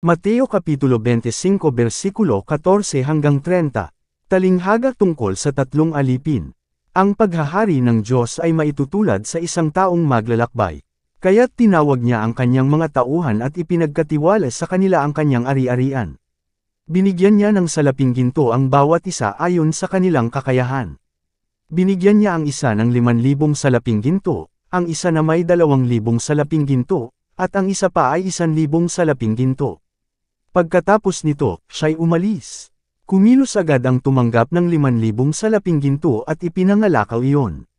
Mateo Kapitulo 25 versikulo 14 hanggang 30. Talinghaga tungkol sa tatlong alipin. Ang paghahari ng Diyos ay maitutulad sa isang taong maglalakbay. Kaya't tinawag niya ang kanyang mga tauhan at ipinagkatiwala sa kanila ang kanyang ari-arian. Binigyan niya ng salaping ginto ang bawat isa ayon sa kanilang kakayahan. Binigyan niya ang isa ng 5,000 salaping ginto, ang isa na may 2,000 salaping ginto, at ang isa pa ay 1,000 salaping ginto. Pagkatapos nito, siya'y umalis. Kumilos agad ang tumanggap ng 5,000 salaping ginto at ipinangalakaw iyon.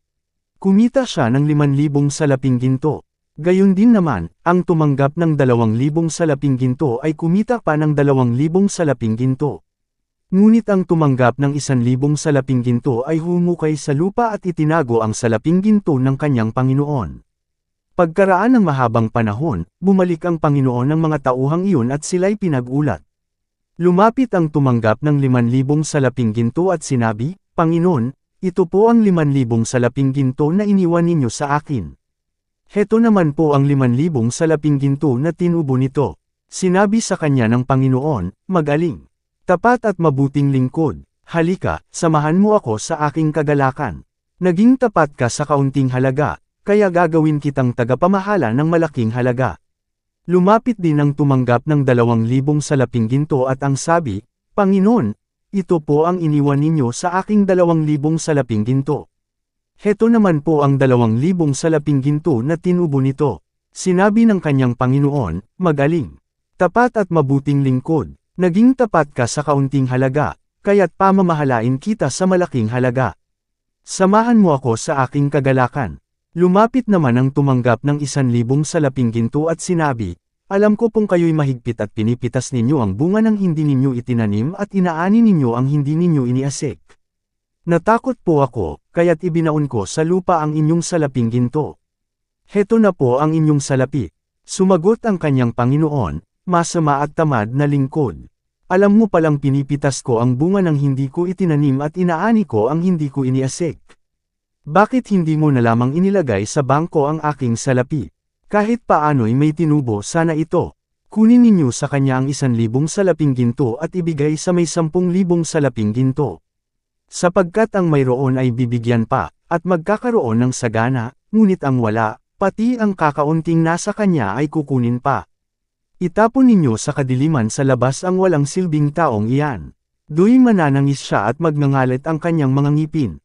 Kumita siya ng 5,000 salaping ginto. Gayon din naman, ang tumanggap ng 2,000 salaping ginto ay kumita pa ng 2,000 salaping ginto. Ngunit ang tumanggap ng 1,000 salaping ginto ay humukay sa lupa at itinago ang salaping ginto ng kanyang Panginoon. Pagkaraan ng mahabang panahon, bumalik ang Panginoon ng mga tauhang iyon at sila'y pinag-ulat. Lumapit ang tumanggap ng 5,000 salaping ginto at sinabi, Panginoon, ito po ang 5,000 salaping ginto na iniwan ninyo sa akin. Heto naman po ang 5,000 salaping ginto na tinubo nito. Sinabi sa kanya ng Panginoon, magaling. Tapat at mabuting lingkod, halika, samahan mo ako sa aking kagalakan. Naging tapat ka sa kaunting halaga, kaya gagawin kitang tagapamahala ng malaking halaga. Lumapit din ang tumanggap ng dalawang libong salaping ginto at ang sabi, Panginoon, ito po ang iniwan ninyo sa aking dalawang libong salaping ginto. Heto naman po ang dalawang libong salaping ginto na tinubo nito. Sinabi ng kanyang Panginoon, magaling. Tapat at mabuting lingkod, naging tapat ka sa kaunting halaga, kaya't pamamahalain kita sa malaking halaga. Samahan mo ako sa aking kagalakan. Lumapit naman ang tumanggap ng isan libong salaping ginto at sinabi, Alam ko pong kayo'y mahigpit at pinipitas ninyo ang bunga ng hindi ninyo itinanim at inaani ninyo ang hindi ninyo iniasik. Natakot po ako, kaya't ibinaon ko sa lupa ang inyong salaping ginto. Heto na po ang inyong salapi. Sumagot ang kanyang Panginoon, masama at tamad na lingkod. Alam mo palang pinipitas ko ang bunga ng hindi ko itinanim at inaani ko ang hindi ko iniasik. Bakit hindi mo na lamang inilagay sa bangko ang aking salapi? Kahit paano'y may tinubo sana ito. Kunin ninyo sa kanya ang isan libong salaping ginto at ibigay sa may sampung libong salaping ginto. Sapagkat ang mayroon ay bibigyan pa, at magkakaroon ng sagana, ngunit ang wala, pati ang kakaunting nasa kanya ay kukunin pa. Itapon ninyo sa kadiliman sa labas ang walang silbing taong iyan. Do'y mananangis siya at magngangalit ang kanyang mga ngipin.